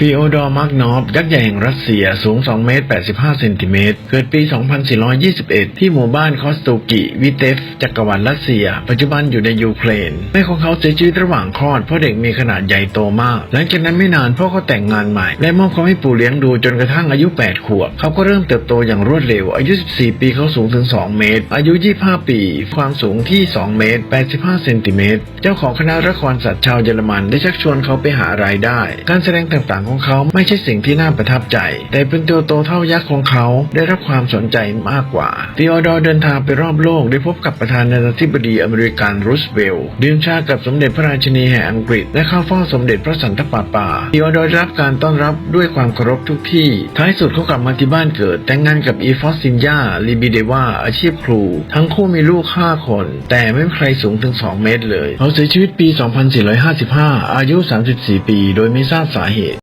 ฟิโอดอร์มาร์กนอฟยักษ์ใหญ่แห่งรัสเซียสูง 2 เมตร 85 เซนติเมตร เกิดปี 2421 ที่หมู่บ้านคอสตูกิ วิเตฟ จักรวรรดิรัสเซีย ปัจจุบันอยู่ในยูเครน แม่ของเขาเสียชีวิตระหว่างคลอดเพราะเด็กมีขนาดใหญ่โตมาก หลังจากนั้นไม่นานพ่อก็แต่งงานใหม่ และมอบเขาให้ปู่เลี้ยงดูจนกระทั่งอายุ 8 ขวบ เขาก็เริ่มเติบโตอย่างรวดเร็ว อายุ 14 ปีเขาสูงถึง 2 เมตร อายุ 25 ปี ความสูงที่ 2 เมตร 85 เซนติเมตร เจ้าของคณะละครสัตว์ชาวเยอรมันได้ชักชวนเขาไปหารายได้ การแสดงต่างของเขาไม่ใช่สิ่งที่น่าประทับใจ แต่เป็นตัวโตเท่ายักษ์ของเขาได้รับความสนใจมากกว่าทีโอดอร์เดินทางไปรอบโลกได้พบกับประธานาธิบดีอเมริกันรูสเวลดื่มชากับสมเด็จพระราชินีแห่งอังกฤษ และเข้าเฝ้าสมเด็จพระสันตะปาปาทีโอดอร์ได้รับการต้อนรับด้วยความเคารพทุกที่ ท้ายสุดเขากลับมาที่บ้านเกิด แต่งงานกับอีฟอสซินยาลิบิเดวาอาชีพครู ทั้งคู่มีลูก 5 คน แต่ไม่มีใครสูงถึง 2 เมตรเลย เขาเสียชีวิตปี 2455 อายุ 34 ปี โดยไม่ทราบสาเหตุ